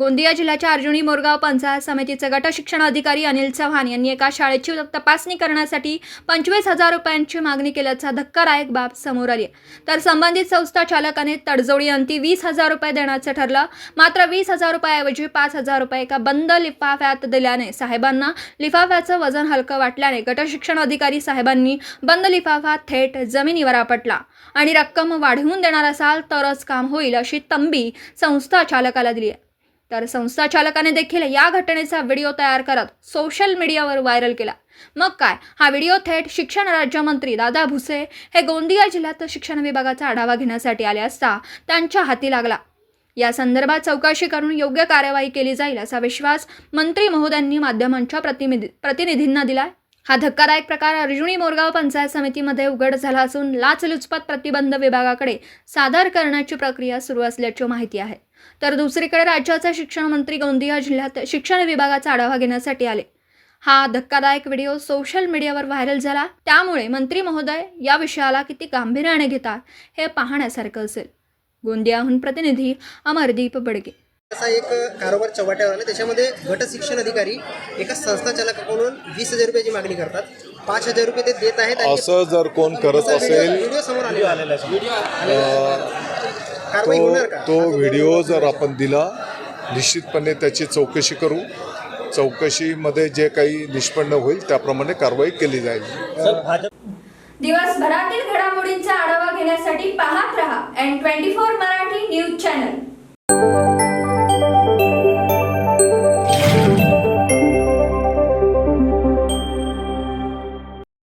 गोंदिया जिल्ह्याच्या अर्जुनी मोरगाव पंचायत समितीचे गट शिक्षण अधिकारी अनिल चव्हाण यांनी एका शाळेची तपासणी करण्यासाठी पंचवीस हजार रुपयांची मागणी केल्याचा धक्कादायक बाब समोर आली. आहे. तर संबंधित संस्था चालकाने तडजोडी अंती वीस हजार रुपये देण्याचं ठरलं. मात्र वीस हजार रुपयाऐवजी पाच हजार रुपये एका बंद लिफाफ्यात दिल्याने साहेबांना लिफाफ्याचं वजन हलकं वाटल्याने गट शिक्षण अधिकारी साहेबांनी बंद लिफाफा थेट जमिनीवर आपटला. आणि रक्कम वाढवून देणार असाल तरच काम होईल अशी तंबी संस्था चालकाला दिली आहे. तर संस्थाचालकाने देखील या घटनेचा व्हिडिओ तयार करत सोशल मीडियावर व्हायरल केला. मग काय? हा व्हिडिओ थेट शिक्षण राज्यमंत्री दादा भुसे हे गोंदिया जिल्ह्यात शिक्षण विभागाचा आढावा घेण्यासाठी आले असता त्यांच्या हाती लागला. या संदर्भात चौकशी करून योग्य कार्यवाही केली जाईल असा विश्वास मंत्री महोदयांनी माध्यमांच्या प्रतिनिधी प्रतिनिधींना दिलाय. हा धक्कादायक प्रकार अर्जुनी मोरगाव पंचायत समितीमध्ये उघड झाला असून लाचलुचपत प्रतिबंध विभागाकडे सादर करण्याची प्रक्रिया सुरू असल्याची माहिती आहे. तर दुसरीकडे राज्याचे शिक्षण मंत्री गोंदिया जिल्ह्यात शिक्षण विभागाचा आढावा घेण्यासाठी आले. हा धक्कादायक व्हिडिओ सोशल मीडियावर व्हायरल झाला. त्यामुळे मंत्री महोदय या विषयाला किती गांभीर्याने घेतात हे पाहण्यासारखं असेल. गोंदियाहून प्रतिनिधी अमरदीप बडगे. असा एक कारोबार चव्हाट्यावर आला त्याच्यामध्ये गट शिक्षण अधिकारी एका संस्था चालकाकडून वीस हजार रुपयाची मागणी करतात. पाच हजार रुपये ते देत आहेत आणि असं जर कोण करत असेल व्हिडिओ समोर आलेला आहे. कारवाई तो होणार का? तो व्हिडिओ जर आपण दिला निश्चितपणे त्याची चौकशी करू. चौकशीमध्ये जे काही निष्पन्न होईल त्याप्रमाणे कारवाई केली जाईल. दिवसभरातील घडामोडींचा आढावा घेण्यासाठी पाहत रहा N twenty four Marathi news channel.